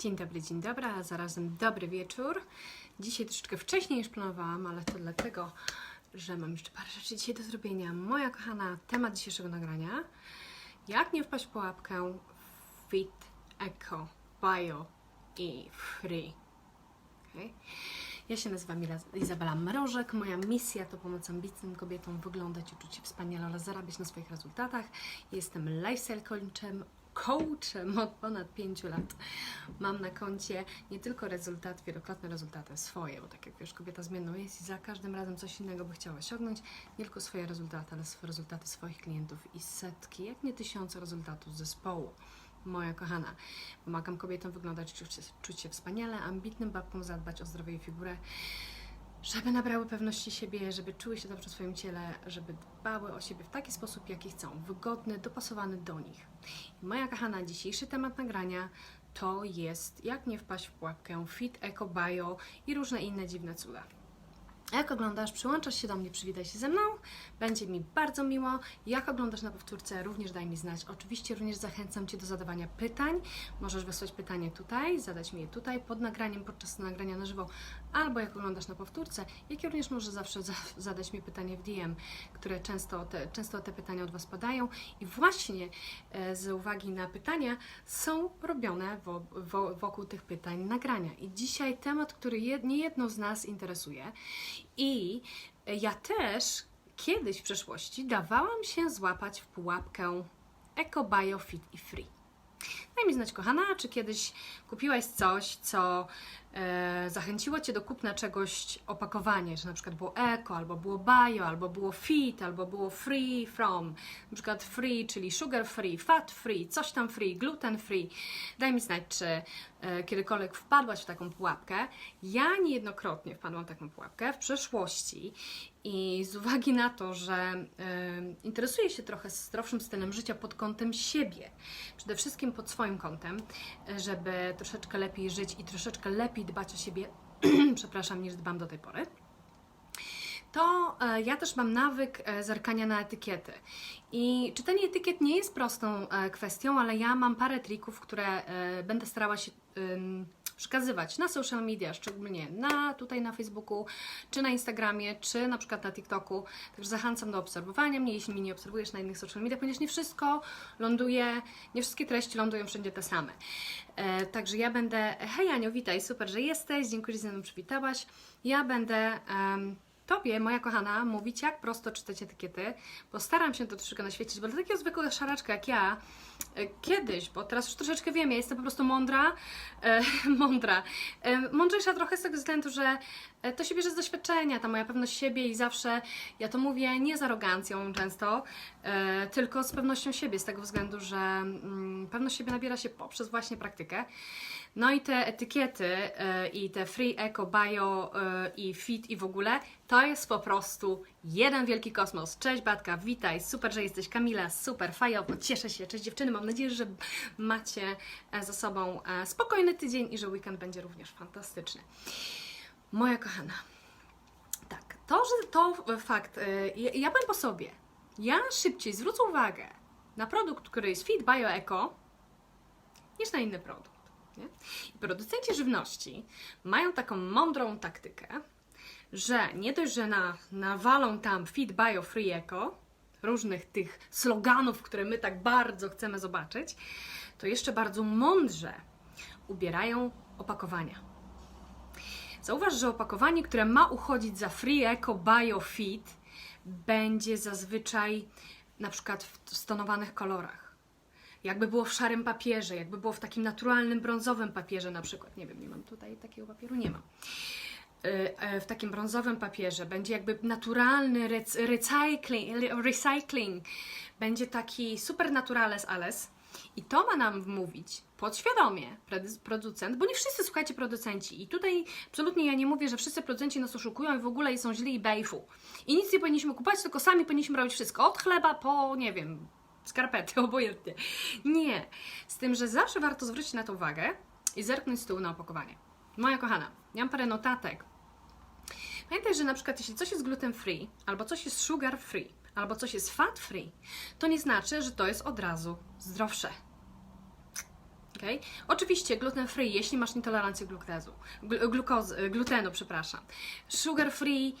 Dzień dobry, dzień dobry, a zarazem dobry wieczór. Dzisiaj troszeczkę wcześniej niż planowałam, ale to dlatego, że mam jeszcze parę rzeczy dzisiaj do zrobienia. Moja kochana, temat dzisiejszego nagrania. Jak nie wpaść w pułapkę Fit, Eco, Bio i Free. Okay? Ja się nazywam Izabela Mrożek. Moja misja to pomoc ambitnym kobietom wyglądać i czuć się wspaniale oraz zarabiać na swoich rezultatach. Jestem lifestyle coachem, coachem od ponad 5 lat. Mam na koncie nie tylko rezultaty, wielokrotne rezultaty swoje, bo tak jak wiesz, kobieta zmienną jest i za każdym razem coś innego by chciała osiągnąć. Nie tylko swoje rezultaty, ale rezultaty swoich klientów i setki, jak nie tysiące rezultatów zespołu. Moja kochana, pomagam kobietom wyglądać, czuć się, czuć się wspaniale, ambitnym babkom zadbać o zdrowie i figurę, żeby nabrały pewności siebie, żeby czuły się dobrze w swoim ciele, żeby dbały o siebie w taki sposób, jaki chcą, wygodny, dopasowany do nich. Moja kochana, dzisiejszy temat nagrania to jest jak nie wpaść w pułapkę fit, eco, bio i różne inne dziwne cuda. Jak oglądasz, przyłączasz się do mnie, przywitaj się ze mną. Będzie mi bardzo miło. Jak oglądasz na powtórce, również daj mi znać. Oczywiście również zachęcam Cię do zadawania pytań. Możesz wysłać pytanie tutaj, zadać mi je tutaj pod nagraniem, podczas nagrania na żywo, albo jak oglądasz na powtórce, jak również możesz zawsze za zadać mi pytanie w DM, które często te, często te pytania od Was padają. I właśnie e, z uwagi na pytania są robione wo, wo, wokół tych pytań nagrania. I dzisiaj temat, który nie jedną z nas interesuje. I ja też kiedyś w przeszłości dawałam się złapać w pułapkę Eco, Bio, Fit i Free. Daj mi znać, kochana, czy kiedyś kupiłaś coś, co e, zachęciło Cię do kupna czegoś opakowanie, że na przykład było eco, albo było bio, albo było fit, albo było free from, na przykład free, czyli sugar free, fat free, coś tam free, gluten free. Daj mi znać, czy kiedykolwiek wpadłaś w taką pułapkę. Ja niejednokrotnie wpadłam w taką pułapkę w przeszłości i z uwagi na to, że e, interesuję się trochę zdrowszym stylem życia pod kątem siebie, przede wszystkim pod swoim kątem, e, żeby troszeczkę lepiej żyć i troszeczkę lepiej dbać o siebie, przepraszam, niż dbam do tej pory to e, ja też mam nawyk e, zerkania na etykiety. I czytanie etykiet nie jest prostą e, kwestią, ale ja mam parę trików, które będę starała się przekazywać na social media, szczególnie na, tutaj na Facebooku, czy na Instagramie, czy na przykład na TikToku. Także zachęcam do obserwowania mnie, jeśli mnie nie obserwujesz na innych social media, ponieważ nie wszystko ląduje, nie wszystkie treści lądują wszędzie te same. E, także ja będę, hej Aniu, witaj, super, że jesteś, dziękuję, że ze mną przywitałaś. Ja będę... em, Tobie, moja kochana, mówić, jak prosto czytać etykiety. Postaram się to troszeczkę naświecić, bo dla takiego zwykłego szaraczka jak ja, e, kiedyś, bo teraz już troszeczkę wiem, ja jestem po prostu mądra, e, mądra, e, mądrzejsza trochę z tego względu, że e, to się bierze z doświadczenia, ta moja pewność siebie i zawsze, ja to mówię nie z arogancją często, e, tylko z pewnością siebie, z tego względu, że mm, pewność siebie nabiera się poprzez właśnie praktykę. No i te etykiety e, i te free, eco, bio e, i fit i w ogóle, to jest po prostu jeden wielki kosmos. Cześć Batka, witaj, super, że jesteś. Kamila, super, fajowo, cieszę się. Cześć dziewczyny, mam nadzieję, że macie e, za sobą spokojny tydzień i że weekend będzie również fantastyczny. Moja kochana, tak, to, że to fakt, ja, ja powiem po sobie, ja szybciej zwrócę uwagę na produkt, który jest fit, bio, eco, niż na inny produkt. Nie? Producenci żywności mają taką mądrą taktykę, że nie dość, że na, nawalą tam fit, bio, free, eco, różnych tych sloganów, które my tak bardzo chcemy zobaczyć, to jeszcze bardzo mądrze ubierają opakowania. Zauważ, że opakowanie, które ma uchodzić za free, eco, bio, fit, będzie zazwyczaj na przykład w stonowanych kolorach jakby było w szarym papierze, jakby było w takim naturalnym brązowym papierze na przykład. Nie wiem, nie mam tutaj takiego papieru, nie mam. Y, e, W takim brązowym papierze będzie jakby naturalny rec- recycling, recycling, będzie taki super naturales alles. I to ma nam wmówić podświadomie produ- producent, bo nie wszyscy słuchajcie producenci. I tutaj absolutnie ja nie mówię, że wszyscy producenci nas oszukują i w ogóle są źli i bejfu. I nic nie powinniśmy kupować, tylko sami powinniśmy robić wszystko. Od chleba po, nie wiem, skarpety, obojętnie. Nie. Z tym, że zawsze warto zwrócić na to uwagę i zerknąć z tyłu na opakowanie. Moja kochana, ja mam parę notatek. Pamiętaj, że na przykład jeśli coś jest gluten free, albo coś jest sugar free, albo coś jest fat free, to nie znaczy, że to jest od razu zdrowsze. Okay? Oczywiście gluten free, jeśli masz nietolerancję glutezu, glu- glukozy, glutenu, przepraszam. Sugar free,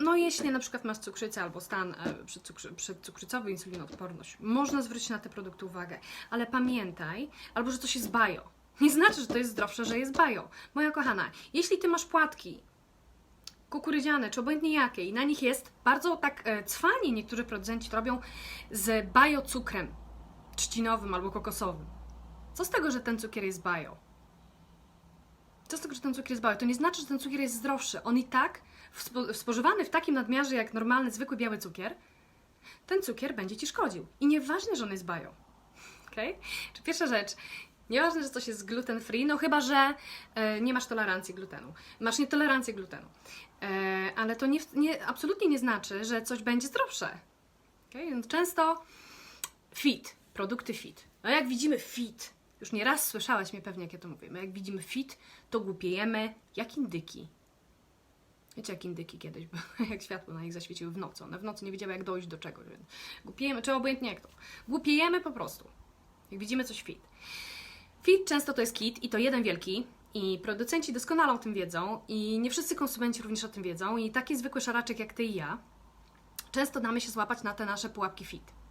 no jeśli na przykład masz cukrzycę albo stan e, przedcukrzy- przedcukrzycowy, insulinoodporność, można zwrócić na te produkty uwagę, ale pamiętaj, albo że coś jest bio. Nie znaczy, że to jest zdrowsze, że jest bio. Moja kochana, jeśli ty masz płatki kukurydziane, czy obojętnie jakie, i na nich jest bardzo tak e, cwanie niektórzy producenci to robią z biocukrem trzcinowym albo kokosowym. Co z tego, że ten cukier jest bio? Co z tego, że ten cukier jest bio? To nie znaczy, że ten cukier jest zdrowszy. On i tak, wspo- spożywany w takim nadmiarze jak normalny, zwykły biały cukier, ten cukier będzie ci szkodził. I nieważne, że on jest bio. Okay? Czy pierwsza rzecz, nieważne, że coś jest gluten free, no chyba, że e, nie masz tolerancji glutenu. Masz nietolerancję glutenu. E, ale to nie, nie, absolutnie nie znaczy, że coś będzie zdrowsze. Okay? Często fit, produkty fit. No jak widzimy fit, już nie raz słyszałaś mnie pewnie, jak ja to mówię, no jak widzimy fit, to głupiejemy jak indyki. Wiecie, jak indyki kiedyś, były, jak światło na nich zaświeciły w nocy. One w nocy nie wiedziały, jak dojść do czegoś, więc głupiejemy, czy obojętnie jak to. Głupiejemy po prostu, jak widzimy coś fit. Fit często to jest kit i to jeden wielki. I producenci doskonale o tym wiedzą, i nie wszyscy konsumenci również o tym wiedzą. I taki zwykły szaraczek jak ty i ja, często damy się złapać na te nasze pułapki fit.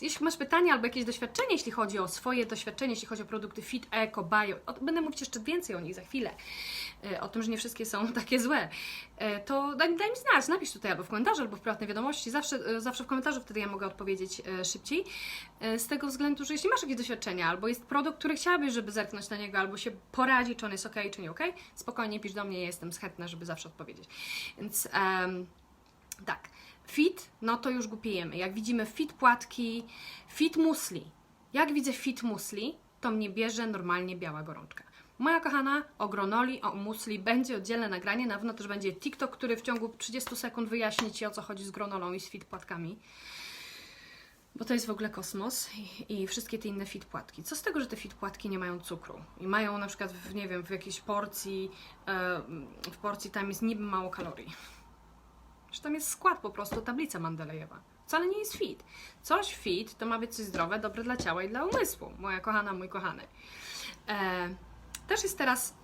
Jeśli masz pytania albo jakieś doświadczenie, jeśli chodzi o swoje doświadczenie, jeśli chodzi o produkty fit, eco, bio, o, będę mówić jeszcze więcej o nich za chwilę, e, o tym, że nie wszystkie są takie złe, e, to daj, daj mi znać, napisz tutaj albo w komentarzu, albo w prywatnej wiadomości. Zawsze, e, zawsze w komentarzu wtedy ja mogę odpowiedzieć szybciej. Z tego względu, że jeśli masz jakieś doświadczenia, albo jest produkt, który chciałabyś, żeby zerknąć na niego, albo się poradzi, czy on jest ok, czy nie ok, spokojnie pisz do mnie, ja jestem chętna, żeby zawsze odpowiedzieć. Więc em, tak. Fit, no to już głupiejemy. Jak widzimy fit płatki, fit musli. Jak widzę fit musli, to mnie bierze normalnie biała gorączka. Moja kochana, o gronoli, o musli będzie oddzielne nagranie. Na pewno też będzie TikTok, który w ciągu 30 sekund wyjaśni Ci o co chodzi z gronolą i z fit płatkami. Bo to jest w ogóle kosmos i, i wszystkie te inne fit płatki. Co z tego, że te fit płatki nie mają cukru i mają na przykład, w, nie wiem, w jakiejś porcji, e, w porcji tam jest niby mało kalorii że tam jest skład po prostu, tablica Mandelejewa. Wcale nie jest fit. Coś fit to ma być coś zdrowe, dobre dla ciała i dla umysłu. Moja kochana, mój kochany. E, też jest teraz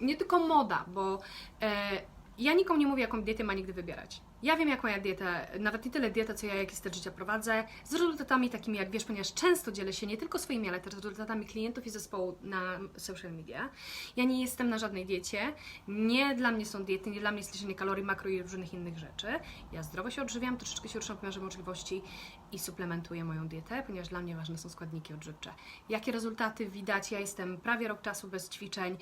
nie tylko moda, bo e, ja nikomu nie mówię, jaką dietę ma nigdy wybierać. Ja wiem, jaką ja dietę, nawet nie tyle dietę, co ja jaki styl życia prowadzę, z rezultatami takimi, jak wiesz, ponieważ często dzielę się nie tylko swoimi, ale też rezultatami klientów i zespołu na social media. Ja nie jestem na żadnej diecie, nie dla mnie są diety, nie dla mnie jest liczenie kalorii, makro i różnych innych rzeczy. Ja zdrowo się odżywiam, troszeczkę się ruszam w miarze możliwości i suplementuję moją dietę, ponieważ dla mnie ważne są składniki odżywcze. Jakie rezultaty widać? Ja jestem prawie rok czasu bez ćwiczeń,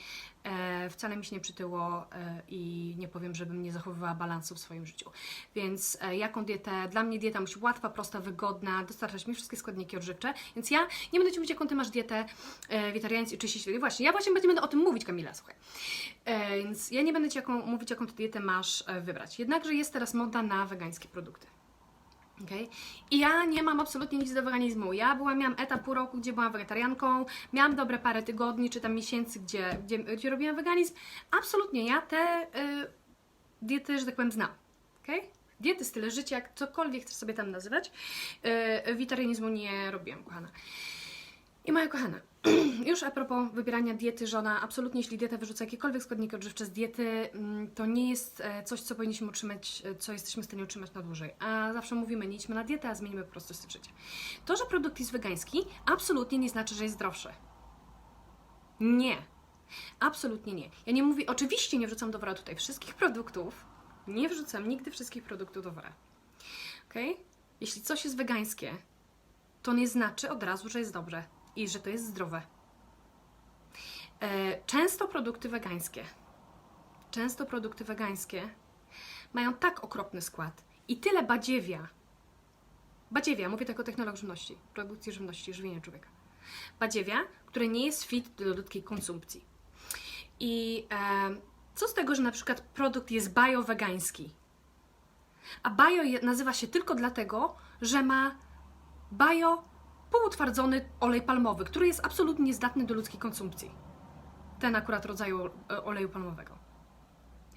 wcale mi się nie przytyło e, i nie powiem, żebym nie zachowywała balansu w swoim życiu. Więc e, jaką dietę? Dla mnie dieta musi być łatwa, prosta, wygodna, dostarczać mi wszystkie składniki odżywcze, więc ja nie będę Ci mówić, jaką Ty masz dietę e, wegetariańską czy się Właśnie, ja właśnie będę, o tym mówić, Kamila, słuchaj. E, więc ja nie będę Ci jaką, mówić, jaką Ty dietę masz e, wybrać. Jednakże jest teraz moda na wegańskie produkty. Okay? I ja nie mam absolutnie nic do weganizmu. Ja byłam, miałam etap pół roku, gdzie byłam wegetarianką, miałam dobre parę tygodni czy tam miesięcy, gdzie, gdzie, gdzie robiłam weganizm. Absolutnie, ja te y, diety, że tak powiem, znam. Okay? Diety, style życia, jak cokolwiek chcesz sobie tam nazywać, y, witarianizmu nie robiłam, kochana. I moja kochana, już a propos wybierania diety, żona, absolutnie jeśli dieta wyrzuca jakiekolwiek składniki odżywcze z diety, mm, to nie jest e, coś, co powinniśmy utrzymać, e, co jesteśmy w stanie utrzymać na dłużej. A zawsze mówimy, nie idźmy na dietę, a zmienimy po prostu styl życia. To, że produkt jest wegański, absolutnie nie znaczy, że jest zdrowszy. Nie. Absolutnie nie. Ja nie mówię, oczywiście nie wrzucam do wora tutaj wszystkich produktów. Nie wrzucam nigdy wszystkich produktów do wora. Ok? Jeśli coś jest wegańskie, to nie znaczy od razu, że jest dobre i że to jest zdrowe. E, Często produkty wegańskie, często produkty wegańskie mają tak okropny skład i tyle badziewia. Badziewia, mówię tak o technologii żywności, produkcji żywności, żywienia człowieka. Badziewia, które nie jest fit do ludzkiej konsumpcji. I e, co z tego, że na przykład produkt jest bio-wegański? A bio nazywa się tylko dlatego, że ma bio półutwardzony olej palmowy, który jest absolutnie niezdatny do ludzkiej konsumpcji. Ten akurat rodzaju e, oleju palmowego.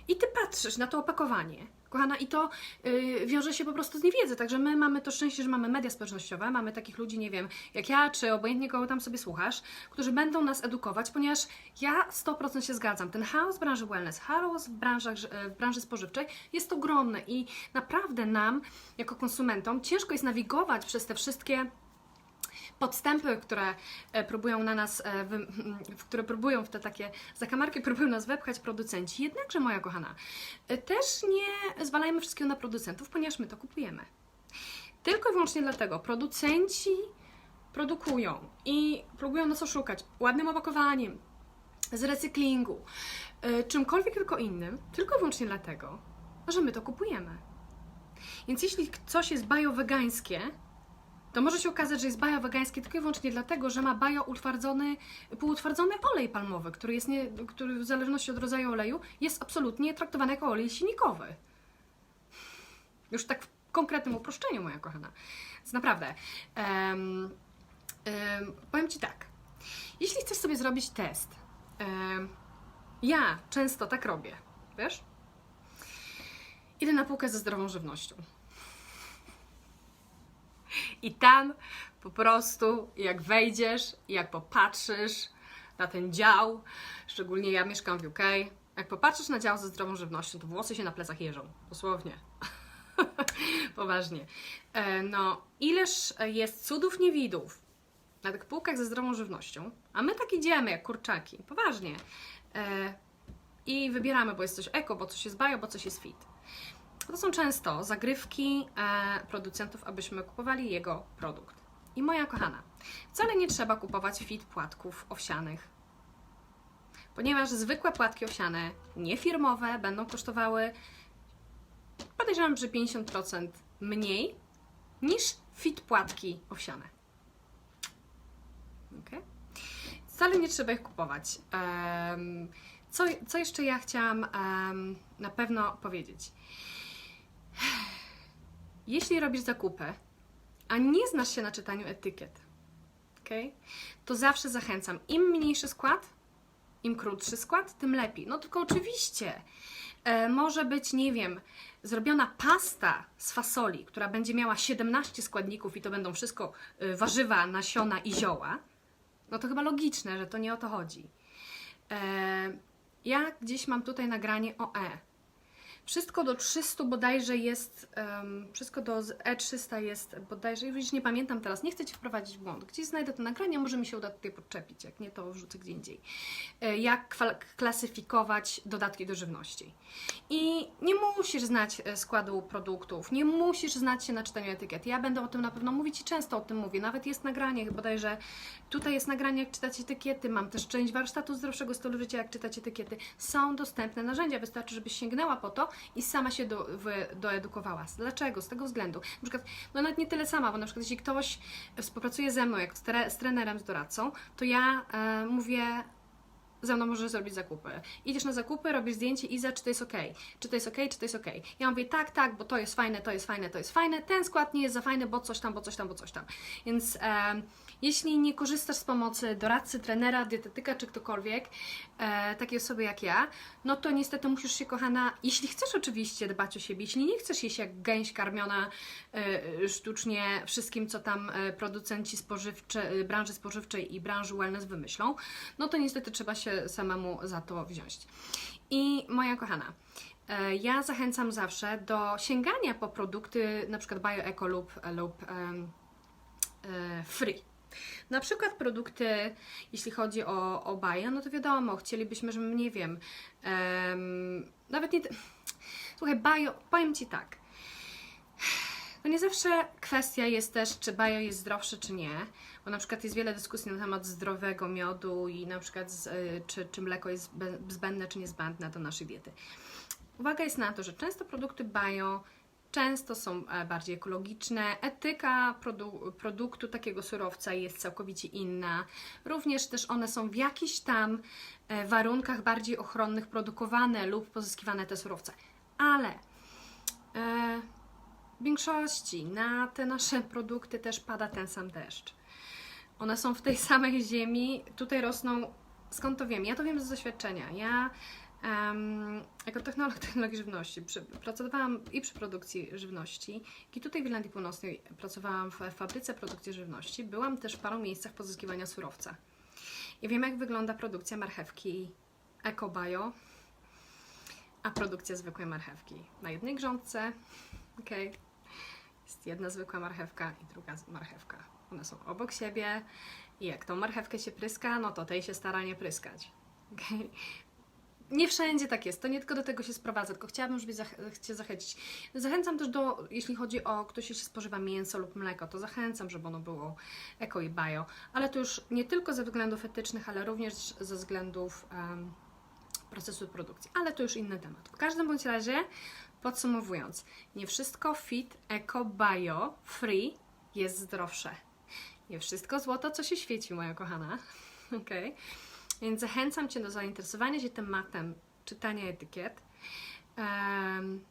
I ty patrzysz na to opakowanie, Kochana, i to y, wiąże się po prostu z niewiedzy. Także my mamy to szczęście, że mamy media społecznościowe, mamy takich ludzi, nie wiem, jak ja, czy obojętnie kogo tam sobie słuchasz, którzy będą nas edukować, ponieważ ja 100% się zgadzam. Ten chaos w branży wellness, chaos w, branżach, y, w branży spożywczej jest ogromny i naprawdę nam, jako konsumentom, ciężko jest nawigować przez te wszystkie podstępy, które e, próbują na nas, e, które próbują w te takie zakamarki, próbują nas wepchać producenci. Jednakże, moja kochana, e, też nie zwalajmy wszystkiego na producentów, ponieważ my to kupujemy. Tylko i wyłącznie dlatego producenci produkują i próbują nas oszukać ładnym opakowaniem, z recyklingu, czymkolwiek tylko innym, tylko i wyłącznie dlatego, że my to kupujemy. Więc jeśli coś jest bajo-wegańskie, to może się okazać, że jest bajo wegańskie tylko i wyłącznie dlatego, że ma bajo utwardzony, półutwardzony olej palmowy, który, jest nie, który w zależności od rodzaju oleju jest absolutnie traktowany jako olej silnikowy. Już tak w konkretnym uproszczeniu, moja kochana. Więc naprawdę, em, em, powiem Ci tak. Jeśli chcesz sobie zrobić test, em, ja często tak robię, wiesz? Idę na półkę ze zdrową żywnością. I tam po prostu, jak wejdziesz, jak popatrzysz na ten dział, szczególnie ja mieszkam w UK, jak popatrzysz na dział ze zdrową żywnością, to włosy się na plecach jeżą. Dosłownie. Poważnie. E, No, ileż jest cudów niewidów na tych półkach ze zdrową żywnością, a my tak idziemy jak kurczaki. Poważnie. E, I wybieramy, bo jest coś eko, bo coś jest bio, bo coś jest fit. To są często zagrywki e, producentów, abyśmy kupowali jego produkt. I moja kochana, wcale nie trzeba kupować fit płatków owsianych, ponieważ zwykłe płatki owsiane, niefirmowe, będą kosztowały podejrzewam, że 50% mniej niż fit płatki owsiane. Okay? Wcale nie trzeba ich kupować. Em, co, co jeszcze ja chciałam em, na pewno powiedzieć? Jeśli robisz zakupy, a nie znasz się na czytaniu etykiet, okay? to zawsze zachęcam. Im mniejszy skład, im krótszy skład, tym lepiej. No tylko oczywiście e, może być, nie wiem, zrobiona pasta z fasoli, która będzie miała 17 składników i to będą wszystko e, warzywa, nasiona i zioła. No to chyba logiczne, że to nie o to chodzi. E, ja gdzieś mam tutaj nagranie o E. Wszystko do 300 bodajże jest, em, wszystko do z E300 jest bodajże, już nie pamiętam teraz, nie chcę Ci wprowadzić w błąd. Gdzieś znajdę to nagranie, może mi się uda tutaj podczepić, jak nie to wrzucę gdzie indziej. E, Jak klasyfikować dodatki do żywności. I nie musisz znać e, składu produktów, nie musisz znać się na czytaniu etykiet. Ja będę o tym na pewno mówić i często o tym mówię. Nawet jest nagranie, bodajże tutaj jest nagranie, jak czytać etykiety. Mam też część warsztatu zdrowszego stylu życia, jak czytać etykiety. Są dostępne narzędzia, wystarczy, żebyś sięgnęła po to i sama się do, wy, doedukowała. Dlaczego? Z tego względu. Na przykład, no nawet nie tyle sama, bo na przykład jeśli ktoś współpracuje ze mną, jak z, tre, z trenerem, z doradcą, to ja e, mówię ze mną możesz zrobić zakupy. Idziesz na zakupy, robisz zdjęcie i za czy to jest ok, czy to jest ok, czy to jest ok. Ja mówię tak, tak, bo to jest fajne, to jest fajne, to jest fajne, ten skład nie jest za fajny, bo coś tam, bo coś tam, bo coś tam. Więc e, jeśli nie korzystasz z pomocy doradcy, trenera, dietetyka czy ktokolwiek, e, takiej osoby jak ja, no to niestety musisz się, kochana, jeśli chcesz oczywiście dbać o siebie, jeśli nie chcesz jeść jak gęś karmiona e, sztucznie wszystkim, co tam e, producenci spożywcze, e, branży spożywczej i branży wellness wymyślą, no to niestety trzeba się samemu za to wziąć. I moja kochana, e, ja zachęcam zawsze do sięgania po produkty na przykład BioEco lub, lub e, Free. Na przykład produkty, jeśli chodzi o, o baja, no to wiadomo, chcielibyśmy, żeby, nie wiem, em, nawet nie... Słuchaj, bio, powiem Ci tak, to nie zawsze kwestia jest też, czy bio jest zdrowsze, czy nie, bo na przykład jest wiele dyskusji na temat zdrowego miodu i na przykład z, y, czy, czy mleko jest zbę- zbędne, czy niezbędne do naszej diety. Uwaga jest na to, że często produkty bio często są e, bardziej ekologiczne, etyka produ- produktu takiego surowca jest całkowicie inna. Również też one są w jakichś tam e, warunkach bardziej ochronnych produkowane lub pozyskiwane te surowce. Ale e, w większości na te nasze produkty też pada ten sam deszcz. One są w tej samej ziemi, tutaj rosną. Skąd to wiem? Ja to wiem z doświadczenia. Ja um, jako technolog technologii żywności. Przy, pracowałam i przy produkcji żywności, i tutaj w Irlandii Północnej pracowałam w fabryce produkcji żywności. Byłam też w paru miejscach pozyskiwania surowca. I wiem, jak wygląda produkcja marchewki eco-bio, a produkcja zwykłej marchewki. Na jednej grządce, okej, jest jedna zwykła marchewka i druga marchewka. One są obok siebie i jak tą marchewkę się pryska, no to tej się stara nie pryskać. okej? Nie wszędzie tak jest, to nie tylko do tego się sprowadza, tylko chciałabym, żeby Cię zachęcić. Zachęcam też do, jeśli chodzi o ktoś, jeśli spożywa mięso lub mleko, to zachęcam, żeby ono było eko i bio, ale to już nie tylko ze względów etycznych, ale również ze względów em, procesu produkcji, ale to już inny temat. W każdym bądź razie, podsumowując, nie wszystko fit, eko, bio, free jest zdrowsze. Nie wszystko złoto, co się świeci, moja kochana. Okej? Więc zachęcam Cię do zainteresowania się tematem czytania etykiet. Em,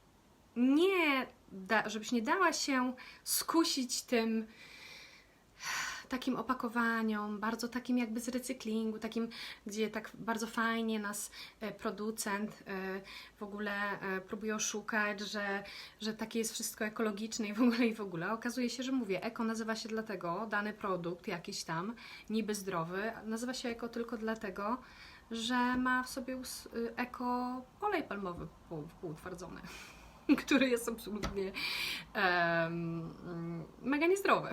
nie, da, żebyś nie dała się skusić tym takim opakowaniom, bardzo takim jakby z recyklingu, takim, gdzie tak bardzo fajnie nas e, producent e, w ogóle e, próbuje oszukać, że, że takie jest wszystko ekologiczne i w ogóle i w ogóle. Okazuje się, że mówię, eko nazywa się dlatego, dany produkt jakiś tam, niby zdrowy, nazywa się eko tylko dlatego, że ma w sobie y, eko olej palmowy pół- półutwardzony, który jest absolutnie mm, mega niezdrowy.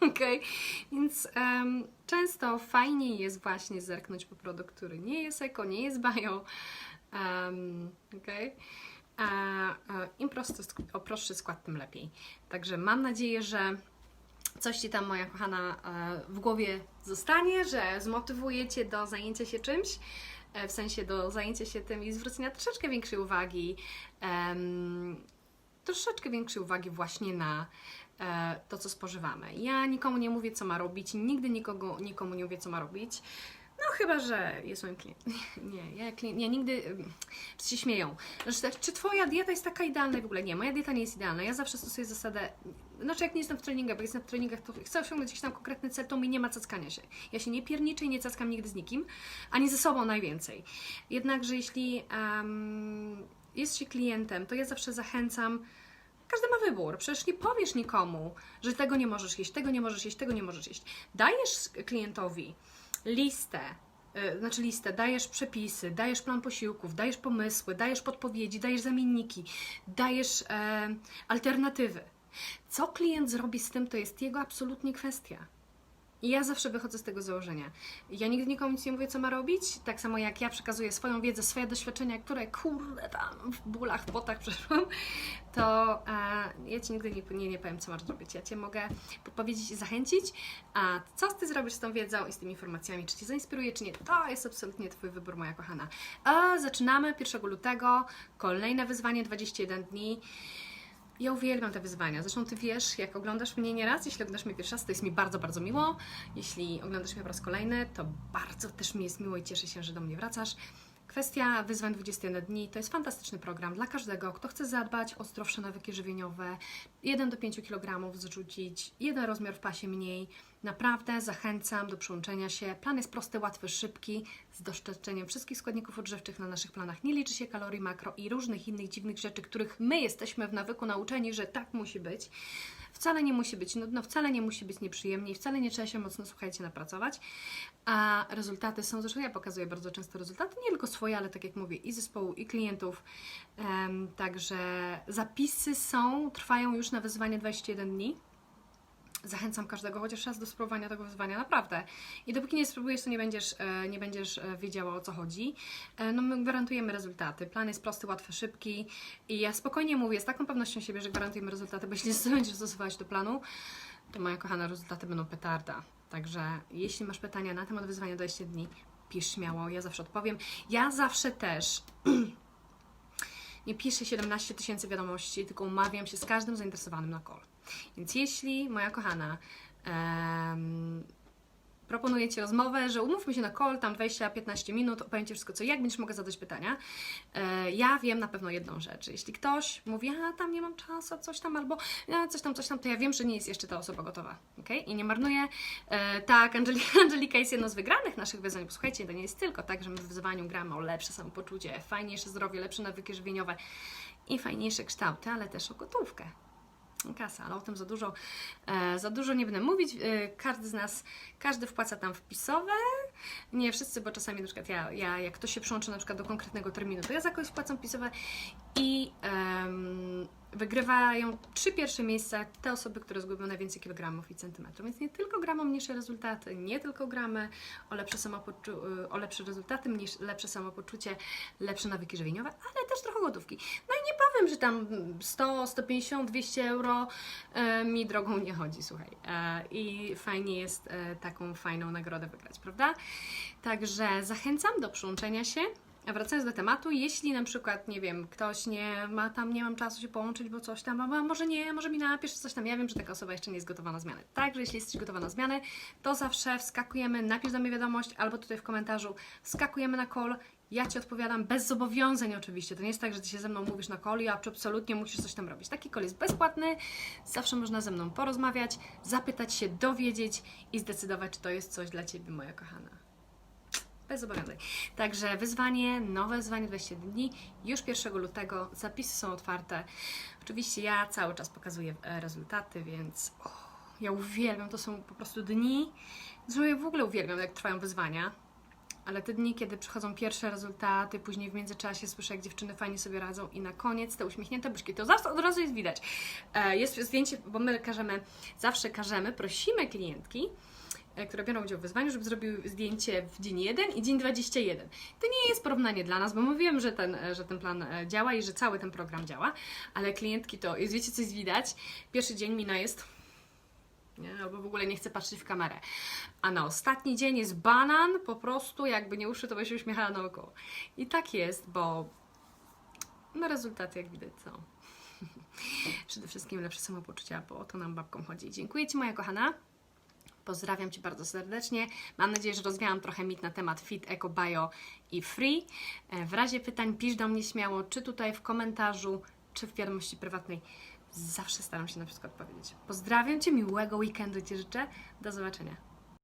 Okej, więc em, często fajnie jest właśnie zerknąć po produkt, który nie jest eko, nie jest bio. Um, okej. A, a im prosty, o prostszy skład, tym lepiej. Także mam nadzieję, że coś Ci tam, moja kochana, e, w głowie zostanie, że zmotywuje Cię do zajęcia się czymś, e, w sensie do zajęcia się tym i zwrócenia troszeczkę większej uwagi, em, troszeczkę większej uwagi właśnie na to, co spożywamy. Ja nikomu nie mówię, co ma robić, nigdy nikogo, nikomu nie mówię, co ma robić. No chyba, że jest moim klientem. Nie, ja, klient, ja nigdy... ym, Wszyscy się śmieją. Znaczy, tak, czy Twoja dieta jest taka idealna? W ogóle nie, moja dieta nie jest idealna. Ja zawsze stosuję zasadę... Znaczy, jak nie jestem w treningach, bo jestem w treningach, to chcę osiągnąć jakiś tam konkretny cel, to mi nie ma cackania się. Ja się nie pierniczę i nie cackam nigdy z nikim, ani ze sobą najwięcej. Jednakże jeśli em, jest się klientem, to ja zawsze zachęcam każdy ma wybór. Przecież nie powiesz nikomu, że tego nie możesz jeść, tego nie możesz jeść, tego nie możesz jeść. Dajesz klientowi listę, y, znaczy listę, dajesz przepisy, dajesz plan posiłków, dajesz pomysły, dajesz podpowiedzi, dajesz zamienniki, dajesz e, alternatywy. Co klient zrobi z tym, to jest jego absolutnie kwestia. I ja zawsze wychodzę z tego założenia. Ja nigdy nikomu nic nie mówię, co ma robić, tak samo jak ja przekazuję swoją wiedzę, swoje doświadczenia, które kurde tam w bólach, w potach przeszłam, to e, ja Ci nigdy nie, nie, nie powiem, co masz zrobić. Ja Cię mogę podpowiedzieć i zachęcić, a co Ty zrobisz z tą wiedzą i z tymi informacjami, czy Cię zainspiruje, czy nie, to jest absolutnie Twój wybór, moja kochana. A zaczynamy 1 lutego, kolejne wyzwanie 21 dni. Ja uwielbiam te wyzwania. Zresztą Ty wiesz, jak oglądasz mnie nieraz, jeśli oglądasz mnie pierwszy raz, to jest mi bardzo, bardzo miło. Jeśli oglądasz mnie po raz kolejny, to bardzo też mi jest miło i cieszę się, że do mnie wracasz. Kwestia wyzwań 21 dni to jest fantastyczny program dla każdego, kto chce zadbać o zdrowsze nawyki żywieniowe, 1 do 5 kg zrzucić, jeden rozmiar w pasie mniej. Naprawdę zachęcam do przyłączenia się. Plan jest prosty, łatwy, szybki, z doszczędzeniem wszystkich składników odżywczych na naszych planach. Nie liczy się kalorii makro i różnych innych dziwnych rzeczy, których my jesteśmy w nawyku nauczeni, że tak musi być. Wcale nie musi być nudno, wcale nie musi być nieprzyjemnie, i wcale nie trzeba się mocno, słuchajcie, napracować. A rezultaty są, zresztą ja pokazuję bardzo często rezultaty, nie tylko swoje, ale tak jak mówię, i zespołu, i klientów. Także zapisy są, trwają już na wyzwanie 21 dni. Zachęcam każdego chociaż raz do spróbowania tego wyzwania, naprawdę. I dopóki nie spróbujesz, to nie będziesz, e, nie będziesz e, wiedziała o co chodzi. E, No my gwarantujemy rezultaty. Plan jest prosty, łatwy, szybki i ja spokojnie mówię, z taką pewnością siebie, że gwarantujemy rezultaty, bo jeśli nie będziesz stosować do planu, to moja kochana, rezultaty będą petarda. Także jeśli masz pytania na temat wyzwania 20 dni, pisz śmiało, ja zawsze odpowiem. Ja zawsze też nie piszę 17 tysięcy wiadomości, tylko umawiam się z każdym zainteresowanym na call. Więc jeśli, moja kochana, em, proponuję Ci rozmowę, że umówmy się na call, tam 20-15 minut, opowiem Ci wszystko, co jak będziesz mogła zadać pytania. E, ja wiem na pewno jedną rzecz. Jeśli ktoś mówi, a tam nie mam czasu, coś tam, albo a, coś tam, coś tam, to ja wiem, że nie jest jeszcze ta osoba gotowa. Okay? I nie marnuję. E, tak, Angelika, Angelika jest jedną z wygranych naszych wyzwań. Bo słuchajcie, to nie jest tylko tak, że my w wyzwaniu gramy o lepsze samopoczucie, fajniejsze zdrowie, lepsze nawyki żywieniowe i fajniejsze kształty, ale też o gotówkę kasa, ale o tym za dużo, e, za dużo nie będę mówić. E, każdy z nas, każdy wpłaca tam wpisowe. Nie wszyscy, bo czasami na przykład ja, ja jak ktoś się przyłączy na przykład do konkretnego terminu, to ja za kogoś wpłacam wpisowe i wygrywają trzy pierwsze miejsca te osoby, które zgubią najwięcej kilogramów i centymetrów. Więc nie tylko gramy o mniejsze rezultaty, nie tylko gramy o lepsze, samopoczu- o lepsze rezultaty, mniejsze, lepsze samopoczucie, lepsze nawyki żywieniowe, ale też trochę gotówki. No powiem, że tam 100, 150, 200 euro e, mi drogą nie chodzi, słuchaj. E, I fajnie jest e, taką fajną nagrodę wygrać, prawda? Także zachęcam do przyłączenia się. A wracając do tematu, jeśli na przykład, nie wiem, ktoś nie ma tam, nie mam czasu się połączyć, bo coś tam, a może nie, może mi napisz coś tam, ja wiem, że taka osoba jeszcze nie jest gotowa na zmianę. Także jeśli jesteś gotowa na zmianę, to zawsze wskakujemy, napisz do mnie wiadomość albo tutaj w komentarzu, wskakujemy na call, ja Ci odpowiadam bez zobowiązań oczywiście. To nie jest tak, że Ty się ze mną mówisz na call i absolutnie musisz coś tam robić. Taki call jest bezpłatny, zawsze można ze mną porozmawiać, zapytać się, dowiedzieć i zdecydować, czy to jest coś dla Ciebie, moja kochana bez zobowiązań. Także wyzwanie, nowe wyzwanie 21 dni, już 1 lutego, zapisy są otwarte. Oczywiście ja cały czas pokazuję e, rezultaty, więc o, ja uwielbiam, to są po prostu dni, ja w ogóle uwielbiam, jak trwają wyzwania, ale te dni, kiedy przychodzą pierwsze rezultaty, później w międzyczasie słyszę, jak dziewczyny fajnie sobie radzą i na koniec te uśmiechnięte buźki, to zawsze od razu jest widać. E, Jest zdjęcie, bo my każemy, zawsze każemy, prosimy klientki, e, które biorą udział w wyzwaniu, żeby zrobił zdjęcie w dzień 1 i dzień 21. To nie jest porównanie dla nas, bo my wiemy, że ten, e, że ten plan działa i że cały ten program działa, ale klientki to, jest, wiecie, coś widać, pierwszy dzień mina jest nie? albo w ogóle nie chce patrzeć w kamerę. A na ostatni dzień jest banan, po prostu jakby nie uszy, to by się uśmiechała naokoło. I tak jest, bo no rezultaty jak widać są. Przede wszystkim lepsze samopoczucie, bo o to nam babkom chodzi. Dziękuję Ci moja kochana. Pozdrawiam Cię bardzo serdecznie. Mam nadzieję, że rozwiałam trochę mit na temat Fit, Eco, Bio i Free. E, W razie pytań pisz do mnie śmiało, czy tutaj w komentarzu, czy w wiadomości prywatnej. Zawsze staram się na wszystko odpowiedzieć. Pozdrawiam Cię, miłego weekendu Ci życzę. Do zobaczenia.